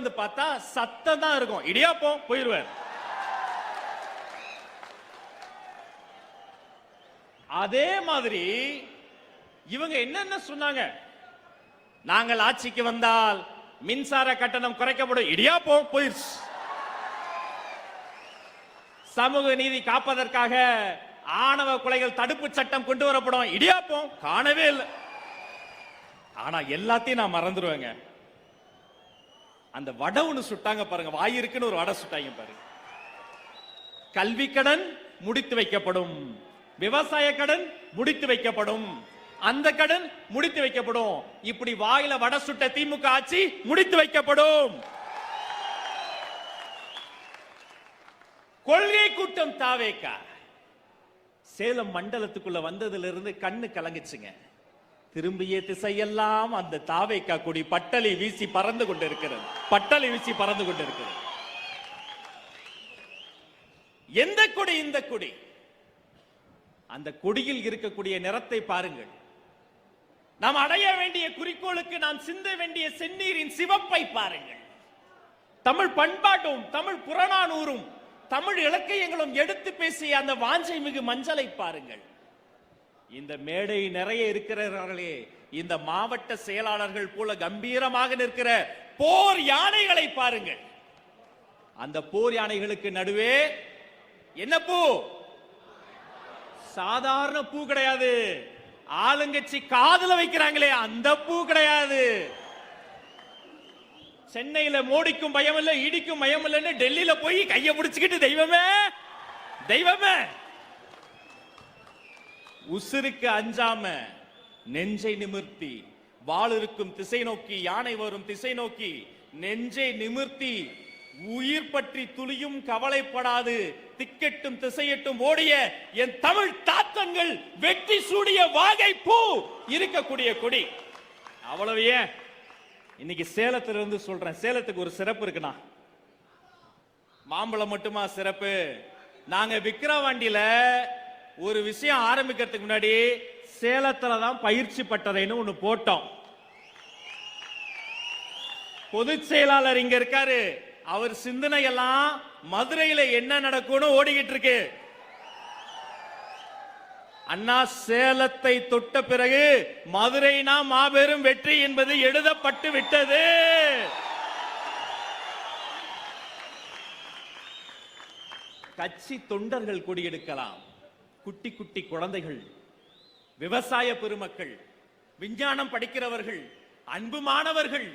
வந்து பார்த்தா சத்தம் தான் இருக்கும் இடியாப்பம் போயிருவார் அதே மாதிரி இவங்க என்னென்ன சொன்னாங்க? நாங்கள் ஆட்சிக்கு வந்தால் மின்சார கட்டணம் குறைக்கப்படும். இடியாப்பம் போயிருச்சு சமூக நீதி காப்பதற்காக ஆணவ கொலைகள் தடுப்பு சட்டம் கொண்டு வரப்படும். இடியாப்பம் காணவே இல்லை. ஆனா எல்லாத்தையும் நான் மறந்துடுவேங்க அந்த வடை ஒன்று சுட்டாங்க பாருங்க. வாயிருக்குன்னு ஒரு வடை சுட்டாங்க பாருங்க. கல்வி கடன் முடித்து வைக்கப்படும். விவசாய கடன் முடித்து வைக்கப்படும். அந்த கடன் முடித்து வைக்கப்படும். இப்படி வாயில வடை சுட்ட திமுக ஆட்சி முடித்து வைக்கப்படும். கொள்கை கூட்டம் தாவேக்கா. சேலம் மண்டலத்துக்குள்ள வந்ததுல இருந்து கண்ணு கலங்குச்சுங்க. திரும்பிய திசையெல்லாம் அந்த தாவைக்கா கொடி பட்டலை வீசி பறந்து கொண்டிருக்கிறது. பட்டலை வீசி பறந்து கொண்டிருக்கிறது. எந்த கொடி இந்த கொடி? அந்த கொடியில் இருக்கக்கூடிய நிறத்தை பாருங்கள். நாம் அடைய வேண்டிய குறிக்கோளுக்கு நாம் சிந்த வேண்டிய செந்நீரின் சிவப்பை பாருங்கள். தமிழ் பண்பாட்டும் தமிழ் புறநானூரும் தமிழ் இலக்கியங்களும் எடுத்து பேசிய அந்த வாஞ்சை மிகு மஞ்சளை பாருங்கள். இந்த மேடை நிறைய இருக்கிறார்களே இந்த மாவட்ட செயலாளர்கள் போல கம்பீரமாக நிற்கிற போர் யானைகளை பாருங்கள். அந்த போர் யானைகளுக்கு நடுவே என்ன பூ? சாதாரண பூ கிடையாது. ஆளுங்கட்சி காதுல வைக்கிறாங்களே அந்த பூ கிடையாது. சென்னையில மோடிக்கும் பயம் இல்ல இடிக்கும் பயம் இல்லைன்னு டெல்லியில போய் கைய பிடிச்சுக்கிட்டு தெய்வமே தெய்வமே உசிருக்கு அஞ்சாம நெஞ்சை நிமிர்த்தி வாள் இருக்கும் திசை நோக்கி யானை வரும் திசை நோக்கி நெஞ்சை நிமிர்த்தி உயிர் பற்றி துளியும் கவலைப்படாது திக்கெட்டும் திசையட்டும் ஓடிய என் தமிழ் தாத்தங்கள் வெற்றி சூடிய வாகை பூ இருக்கக்கூடிய கொடி. அவ்வளவு ஏன்? இன்னைக்கு சேலத்துல இருந்து சொல்றேன் சேலத்துக்கு ஒரு சிறப்பு இருக்குண்ணா. மாம்பழம் மட்டுமா சிறப்பு? நாங்க விக்கிரவாண்டியில ஒரு விஷயம் ஆரம்பிக்கிறதுக்கு முன்னாடி சேலத்துல தான் பயிற்சி பட்டறைன்னு ஒண்ணு போட்டோம். பொதுச் செயலாளர் இங்க இருக்காரு. அவர் சிந்தனை எல்லாம் மதுரையில என்ன நடக்கும்னு ஓடிக்கிட்டு இருக்கு. அண்ணா சேலத்தை தொட்ட பிறகு மதுரைனா மாபெரும் வெற்றி என்பது எழுதப்பட்டு விட்டது. கட்சி தொண்டர்கள் கொடியெடுக்கலாம். குட்டி குட்டி குழந்தைகள் விவசாய பெருமக்கள் விஞ்ஞானம் படிக்கிறவர்கள் அன்பு மாணவர்கள்